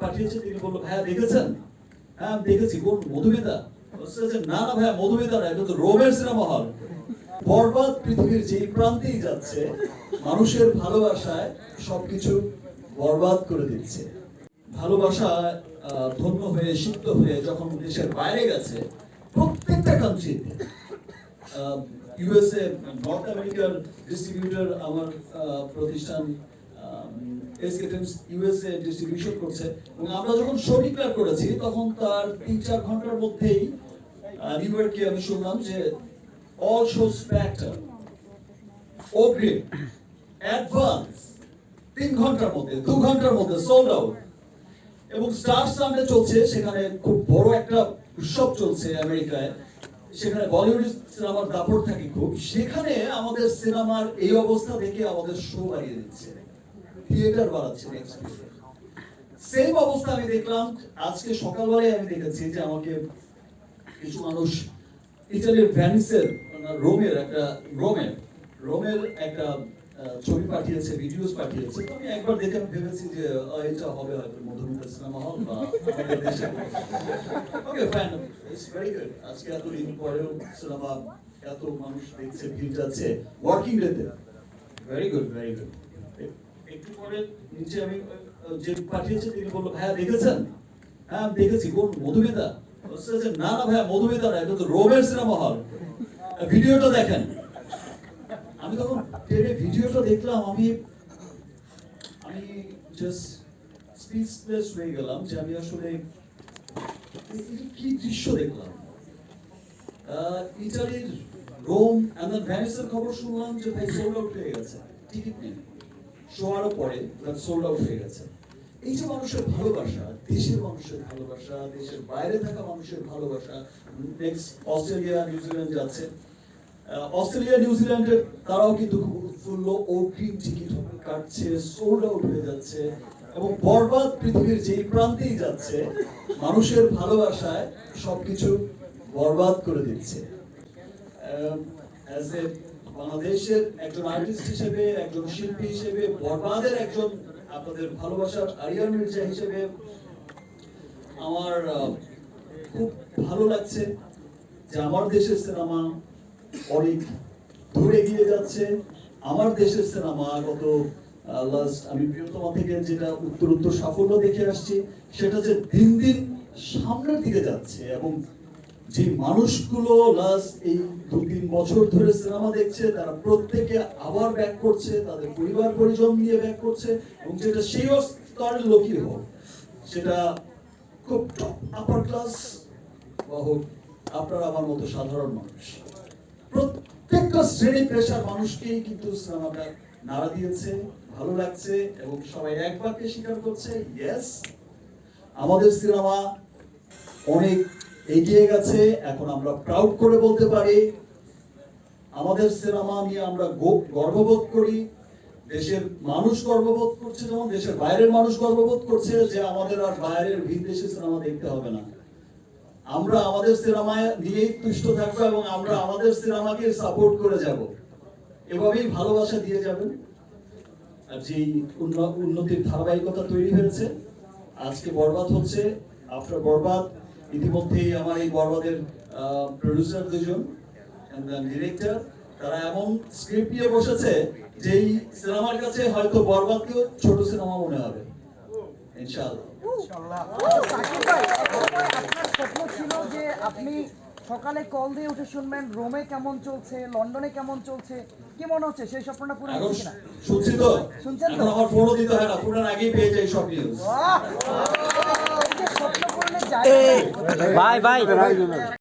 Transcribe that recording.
পাঠিয়েছে বলল হ্যাঁ দেখেছি। না ভাইয়া, মধুমিতা রোমের সিনেমা হল। বরবাদ পৃথিবীর যেই প্রান্তেই যাচ্ছে, মানুষের ভালোবাসায় সবকিছু বরবাদ করে দিচ্ছে। ভালোবাসা ধন্য হয়ে, সিদ্ধ হয়ে যখন দেশের বাইরে গেছে, প্রত্যেকটা কান্ট্রিতে ইউএসএ নর্থ আমেরিকার ডিস্ট্রিবিউটর আমার প্রতিষ্ঠান ইউএসএ ডিস্ট্রিবিউশন করছে। এবং আমরা যখন শো ডিক্লেয়ার করেছি, তখন তার তিন চার ঘণ্টার মধ্যেই নিউ ইয়র্কে আমি শুনলাম যে অল শো স্প্যাক্টার অগ্রিম অ্যাডভান্স তিন ঘণ্টার মধ্যে, দু ঘণ্টার মধ্যে সোল্ড আউট এবং স্টার সানডে চলছে, সেখানে খুব বড় একটা উৎসব চলছে আমেরিকায়। সেখানে বলিউড সিনেমার দাপট থাকে খুব। সেখানে আমাদের সিনেমার এই অবস্থা দেখে আমাদের শো বাড়িয়ে দিচ্ছে। থিয়েটার বাড়াচ্ছে সেম অবস্থা আমি দেখলাম, আজকে সকালবেলায় আমি দেখেছি যে আমাকে কিছু মানুষ ইটালির ভ্যানিসের রোমের একটা, রোমের রোমের একটা ছবি পাঠিয়েছে ভিডিওস পাঠিয়েছে। আমি একবার দেখে আমি ভেবেছি যে এটা হবে হয়তো মধুমিতা সিনেমা হল বা আমাদের দেশে। Okay fine it's very good আজকে এতদিন পরেও সিনেমা এত মানুষ দেখছে, ভিড় যাচ্ছে। ওয়ার্কিং ডেতে ভেরি গুড ভেরি গুড একটু পরে নিচে আমি যে পাঠিয়েছে তিনি বলল, ভাইয়া দেখেছেন? হ্যাঁ আমি দেখেছি। কোন মধুমিতা? না না ভাইয়া, মধুমিতা না, এটা তো রোমের সিনেমা হল। ভিডিওটা দেখেন। আমি তখন ভিডিওটা দেখলাম, আমি আমি জাস্ট স্পিচলেস হয়ে গেলাম যে আমি আসলে কি দৃশ্য দেখলাম? ইটালির রোম এন্ড ভ্যানিসের খবর শুনলাম যে ভাই সোল্ড আউট হয়ে গেছে। টিকিট নেই। শোয়ারও পরে ওরা সোল্ড আউট হয়ে গেছে। এই যে মানুষের ভালোবাসা, দেশের মানুষের ভালোবাসা, দেশের বাইরে থাকা মানুষের ভালোবাসা নেক্সট অস্ট্রেলিয়া নিউজিল্যান্ড যাচ্ছে। অস্ট্রেলিয়া নিউজিল্যান্ডের তারাও কিন্তু খুব উৎফুল্ল। অগ্রিম টিকিট কাটছে সোল্ড আউট হয়ে যাচ্ছে এবং বরবাদ পৃথিবীর যেই প্রান্তেই যাচ্ছে, মানুষের ভালোবাসায় সবকিছু বরবাদ করে দিচ্ছে। অ্যাজ এ বাংলাদেশের একজন আর্টিস্ট হিসেবে, একজন শিল্পী হিসেবে বরবাদের একজন আপনাদের ভালোবাসার আরিয়ান মির্জা হিসেবে আমার খুব ভালো লাগছে যে আমার দেশের সিনেমা অনেক দূরে এগিয়ে যাচ্ছে। আমার দেশের সিনেমা গত লাস্ট আমি প্রিয়তমা থেকে যেটা উত্তর উত্তর সাফল্য দেখে আসছি, সেটা যে দিন দিন সামনের দিকে যাচ্ছে এবং যে মানুষগুলো লাস্ট এই দু তিন বছর ধরে সিনেমা দেখছে, তারা প্রত্যেকে আবার ব্যাক করছে, তাদের পরিবার পরিজন নিয়ে ব্যাক করছে, এবং যেটা সেই স্তরের লোকই হোক সেটা খুব টপ আপার ক্লাস বা হোক আপনার আমার মতো সাধারণ মানুষ। প্রত্যেকটা শ্রেণি পেশার মানুষকেই কিন্তু সিনেমাটা নাড়া দিয়েছে, ভালো লাগছে, এবং সবাই এক বাক্যে স্বীকার করছে ইয়েস আমাদের সিনেমা অনেক এগিয়ে গেছে, এখন আমরা প্রাউড করে বলতে পারি, আমাদের সিনেমা নিয়ে আমরা গর্ববোধ করি। দেশের মানুষ গর্ববোধ করছে, যেমন দেশের বাইরের মানুষ গর্ববোধ করছে যে আমাদের আর বাইরের বিদেশি সিনেমা দেখতে হবে না। আমরা আমাদের সিনেমায় নিয়েই তুষ্ট থাকব এবং আমরা আমাদের সিনেমাকে সাপোর্ট করে যাব। এভাবেই ভালোবাসা দিয়ে যাবেন। আর উন্ন- উন্নতির ধারাবাহিকতা তৈরি হয়েছে, আজকে বরবাদ হচ্ছে। আফটার বরবাদ ইতিমধ্যেই আমার এই বরবাদের প্রডিউসার দুজন ডিরেক্টর তারা এমন স্ক্রিপ্ট নিয়ে বসেছে যেই সিনেমার কাছে হয়তো বরবাদকেও ছোট সিনেমা মনে হবে। ইনশাআল্লাহ। সাকিব ভাই, আপনার স্বপ্ন ছিল যে আপনি সকালে কল দিয়ে উঠে শুনবেন রোমে কেমন চলছে লন্ডনে কেমন চলছে কি মনে হচ্ছে সেই স্বপ্নটা পুরো এখন হচ্ছে কিনা শুনছি তো শুনছেন তো? আমার ফোনও দিতে হয় না ফোনের আগেই পেয়ে যাই সব নিউজ বাহ! এই